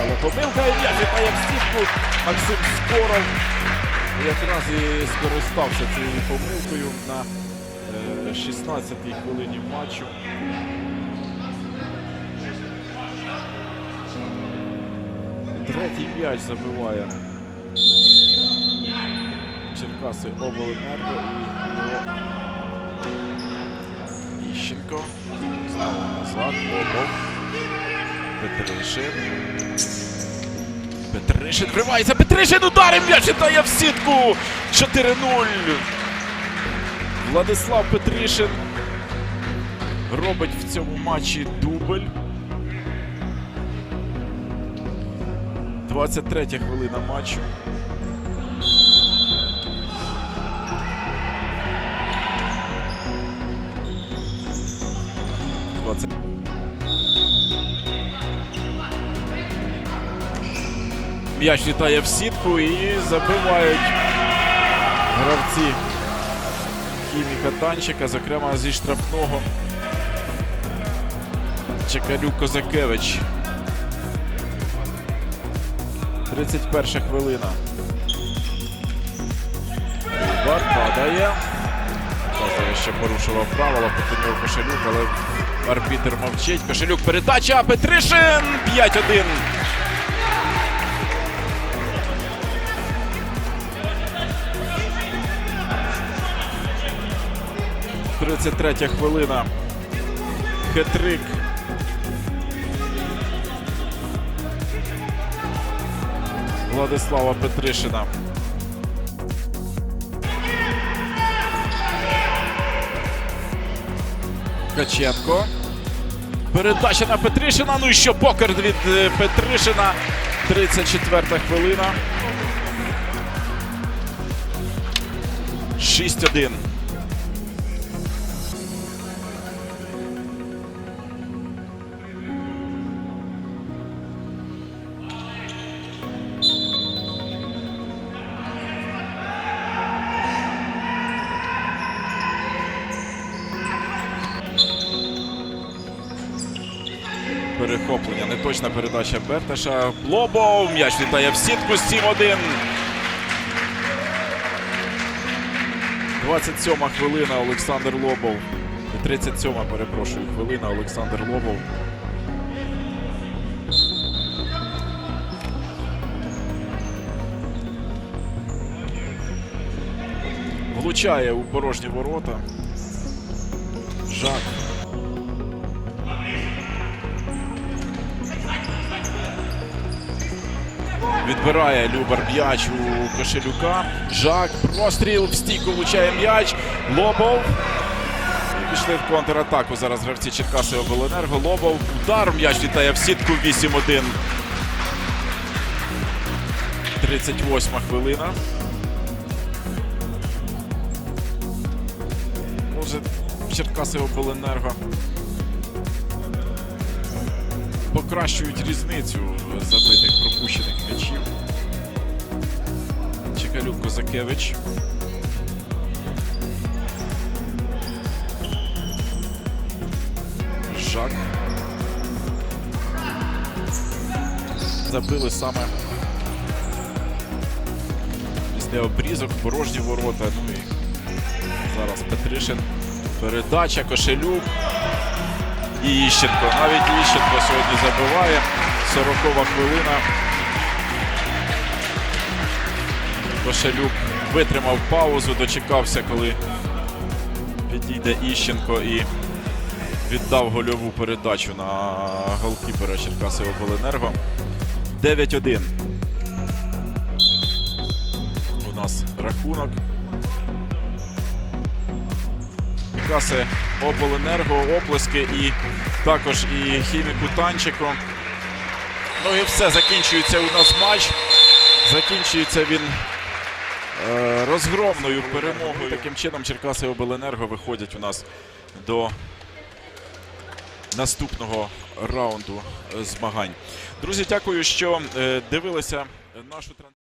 але помилка і вітає в стінку. Максим Скоров якраз і скористався цією помилкою на е, 16-й хвилині матчу. Третій м'яч забиває Черкаси Обленерго і його Знову назад. Обов. Петришин. Петришин вривається. Петришин ударив м'яч дає в сітку. 4-0. Владислав Петришин робить в цьому матчі дубль. 23 хвилина матчу. Двадцять. М'яч літає в сітку і забивають гравці хіміка танчика, зокрема зі штрафного. Чекалюк Козакевич. 31 хвилина. Удар падає. Що порушував правила, проти Кошелюк, але арбітер мовчить. Кошелюк передача. Петришин! 5-1. Тридцять третя хвилина. Хетрик. Владислава Петришина. Каченко. Передача на Петришина. Ну і що покер від е, Петришина. 34 хвилина. 6-1. Перехоплення. Неточна передача Берташа. Лобов. М'яч літає в сітку. 7-1. 27 хвилина Олександр Лобов. 37 перепрошую хвилина Олександр Лобов. Влучає у порожні ворота. Жак. Відбирає Любар м'яч у Кошелюка. Жак. Простріл в стійку влучає м'яч. Лобов. Пішли в контратаку. Зараз гравці Черкаси Обленерго. Лобов. Удар. М'яч літає в сітку 8-1. 38 хвилина. Може, Черкаси Обленерго покращують різницю забитих пропущених м'ячів. Чекалюк Козакевич. Жак. Забили саме після обрізок порожні ворота. Ну і зараз Петришин. Передача, Кошелюк. І Іщенко. Навіть Іщенко сьогодні забиває. 40 хвилина. Кошелюк витримав паузу, дочекався, коли підійде Іщенко і віддав гольову передачу на голкіпера Черкаси Обленерго. 9-1. У нас рахунок. Черкаси Обленерго, оплески і також і хіміку Танчику. Ну і все, закінчується у нас матч. Закінчується він е, розгромною перемогою. Таким чином Черкаси Обленерго виходять у нас до наступного раунду змагань. Друзі, дякую, що е, дивилися нашу трансляцію.